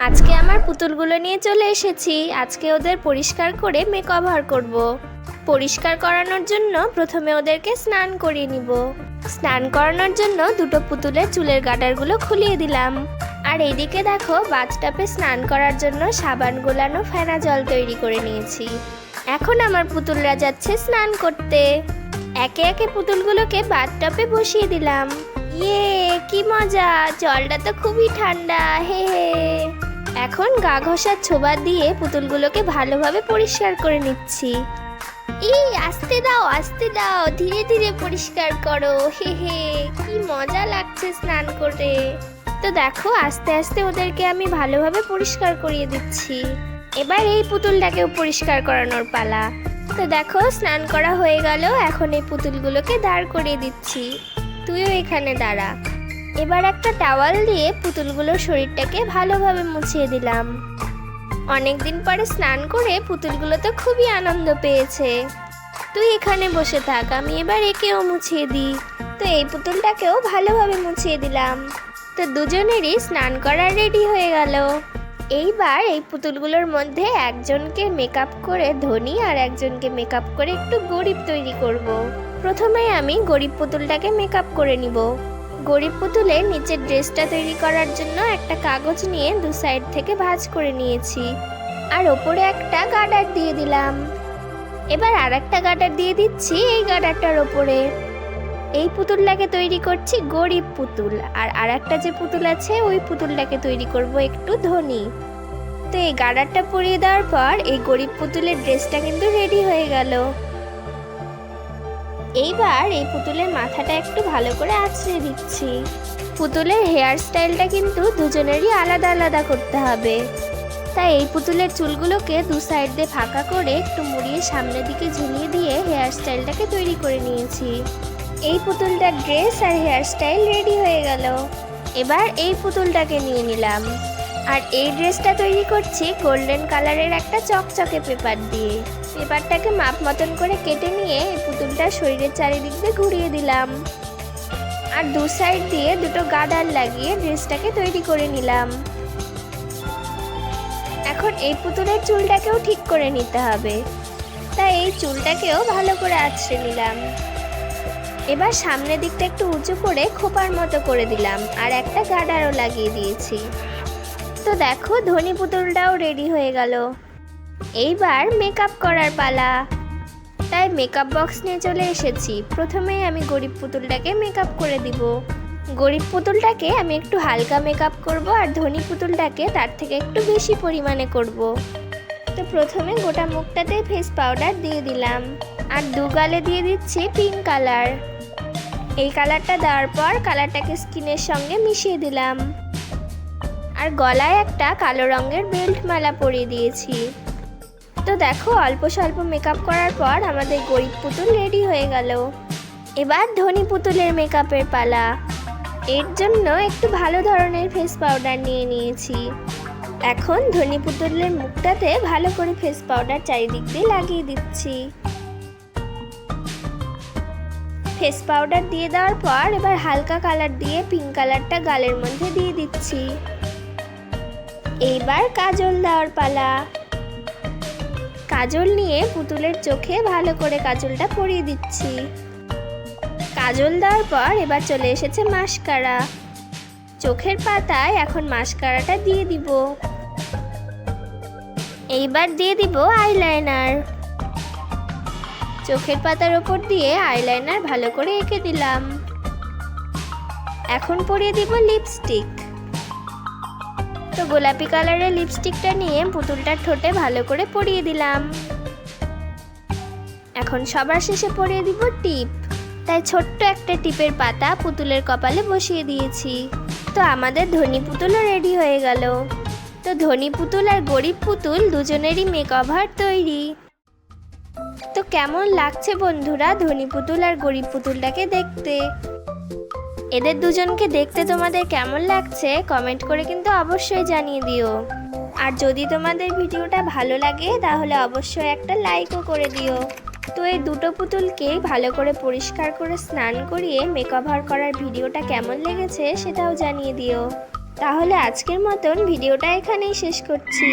আজকে আমার পুতুলগুলো নিয়ে চলে এসেছি। আজকে ওদের পরিষ্কার করে মেকওভার করব। পরিষ্কার করানোর জন্য প্রথমে ওদেরকে স্নান করিয়ে নিব। স্নান করানোর জন্য দুটো পুতুলের চুলের গাডারগুলো খুলিয়ে দিলাম। আর এইদিকে দেখো বাথটাপে স্নান করার জন্য সাবান গোলানো ফেনা জল তৈরি করে নিয়েছি। এখন আমার পুতুলরা যাচ্ছে স্নান করতে। একে একে পুতুলগুলোকে বাথটাপে বসিয়ে দিলাম। ইয়ে কি মজা! জলটা তো খুবই ঠান্ডা, হে হে। এখন গা ঘষার ছোবা দিয়ে পুতুলগুলোকে ভালোভাবে পরিষ্কার করে নিচ্ছি। ই আস্তে দাও আস্তে দাও, ধীরে ধীরে পরিষ্কার করো, হে হে। কি মজা লাগছে স্নান করে। তো দেখো, আস্তে আস্তে ওদেরকে আমি ভালোভাবে পরিষ্কার করিয়ে দিচ্ছি। এবার এই পুতুলটাকেও পরিষ্কার করানোর পালা। তো দেখো, স্নান করা হয়ে গেল, এখন এই পুতুলগুলোকে দাঁড় করিয়ে দিচ্ছি। তুইও এখানে দাঁড়া। এবার একটা টাওয়াল দিয়ে পুতুলগুলোর শরীরটাকে ভালোভাবে মুছিয়ে দিলাম। অনেকদিন পরে স্নান করে পুতুলগুলো তো খুবই আনন্দ পেয়েছে। তুই এখানে বসে থাক, আমি এবার একেও মুছিয়ে দিই। তো এই পুতুলটাকেও ভালোভাবে মুছিয়ে দিলাম। তো দুজনেরই স্নান করা রেডি হয়ে গেল। এইবার এই পুতুলগুলোর মধ্যে একজনকে মেকআপ করে ধনী আর একজনকে মেকআপ করে একটু গরিব তৈরি করব। প্রথমে আমি গরিব পুতুলটাকে মেকআপ করে নিব। গরিব পুতুলের নিচের ড্রেসটা তৈরি করার জন্য একটা কাগজ নিয়ে দু সাইড থেকে ভাঁজ করে নিয়েছি। আর ওপরে একটা গার্ডার দিয়ে দিলাম। এবার আর একটা গার্ডার দিয়ে দিচ্ছি এই গার্ডারটার ওপরে। এই পুতুলটাকে তৈরি করছি গরিব পুতুল। আর আর একটা যে পুতুল আছে, ওই পুতুলটাকে তৈরি করব একটু ধনী। তো এই গার্ডারটা পরিয়ে দেওয়ার পর এই গরিব পুতুলের ড্রেসটা কিন্তু রেডি হয়ে গেল। এইবার এই পুতুলের মাথাটা একটু ভালো করে আঁচড়ে দিচ্ছি। পুতুলের হেয়ার স্টাইলটা কিন্তু দুজনেরই আলাদা আলাদা করতে হবে। তাই এই পুতুলের চুলগুলোকে দু সাইড দিয়ে ফাঁকা করে একটু মুড়িয়ে সামনের দিকে ঝুলিয়ে দিয়ে হেয়ার স্টাইলটাকে তৈরি করে নিয়েছি। এই পুতুলটার ড্রেস আর হেয়ার স্টাইল রেডি হয়ে গেল। এবার এই পুতুলটাকে নিয়ে নিলাম। আর এই ড্রেসটা তৈরি করছি গোল্ডেন কালারের একটা চকচকে পেপার দিয়ে। পেপারটাকে মাপ মতন করে কেটে নিয়ে এই পুতুলটা শরীরের চারিদিক দিয়ে ঘুরিয়ে দিলাম। আর দু সাইড দিয়ে দুটো গাদার লাগিয়ে ড্রেসটাকে তৈরি করে নিলাম। এখন এই পুতুলের চুলটাকেও ঠিক করে নিতে হবে। তাই এই চুলটাকেও ভালো করে আছড়ে নিলাম। এবার সামনের দিকটা একটু উঁচু করে খোপার মতো করে দিলাম, আর একটা গার্ডারও লাগিয়ে দিয়েছি। তো দেখো, ধনী পুতুলটাও রেডি হয়ে গেল। এইবার মেকআপ করার পালা। তাই মেকআপ বক্স নিয়ে চলে এসেছি। প্রথমেই আমি গরিব পুতুলটাকে মেকআপ করে দিব। গরিব পুতুলটাকে আমি একটু হালকা মেকআপ করব, আর ধনী পুতুলটাকে তার থেকে একটু বেশি পরিমাণে করব। তো প্রথমে গোটা মুখটাতে ফেস পাউডার দিয়ে দিলাম। আর দু গালে দিয়ে দিচ্ছি পিঙ্ক কালার এই কালারটা দেওয়ার পর কালারটাকে স্কিনের সঙ্গে মিশিয়ে দিলাম। আর গলায় একটা কালো রঙের বেল্ট মালা পরিয়ে দিয়েছি। তো দেখো, অল্প স্বল্প মেকআপ করার পর আমাদের গরিব পুতুল রেডি হয়ে গেল। এবার ধনী পুতুলের মেকআপের পালা। এর জন্য একটু ভালো ধরনের ফেস পাউডার নিয়ে নিয়েছি। এখন ধনী পুতুলের মুখটাতে ভালো করে ফেস পাউডার চারিদিক দিয়ে লাগিয়ে দিচ্ছি। ফেস পাউডার দিয়ে দেওয়ার পর এবার হালকা কালার দিয়ে পিঙ্ক কালারটা গালের মধ্যে দিয়ে দিচ্ছি। এইবার কাজল দেওয়ার পালা। কাজল নিয়ে পুতুলের চোখে ভালো করে কাজলটা পরিয়ে দিচ্ছি। কাজল দেওয়ার পর এবার চলে এসেছে মাস্কারা। চোখের পাতায় এখন মাস্কারাটা দিয়ে দিব। এইবার দিয়ে দিব আইলাইনার চোখের পাতার ওপর দিয়ে আইলাইনার ভালো করে এঁকে দিলাম। এখন পরিয়ে দিব লিপস্টিক। তো গোলাপি কালারের লিপস্টিকটা নিয়ে পুতুলটার ঠোঁটে ভালো করে পরিয়ে দিলাম। এখন সবার শেষে পরিয়ে দিব টিপ। তাই ছোট্ট একটা টিপের পাতা পুতুলের কপালে বসিয়ে দিয়েছি। তো আমাদের ধনী পুতুলও রেডি হয়ে গেল। তো ধনী পুতুল আর গরিব পুতুল দুজনেরই মেকওভার তৈরি। কেমন লাগছে বন্ধুরা ধনী পুতুল আর গরিব পুতুলটাকে দেখতে? এদের দুজনকে দেখতে তোমাদের কেমন লাগছে? কমেন্ট করে কিন্তু অবশ্যই জানিয়ে দিও। আর যদি তোমাদের ভিডিওটা ভালো লাগে, তাহলে অবশ্যই একটা লাইকও করে দিও। তো এই দুটো পুতুলকে ভালো করে পরিষ্কার করে স্নান করিয়ে মেকওভার করার ভিডিওটা কেমন লেগেছে সেটাও জানিয়ে দিও। তাহলে আজকের মতন ভিডিওটা এখানেই শেষ করছি।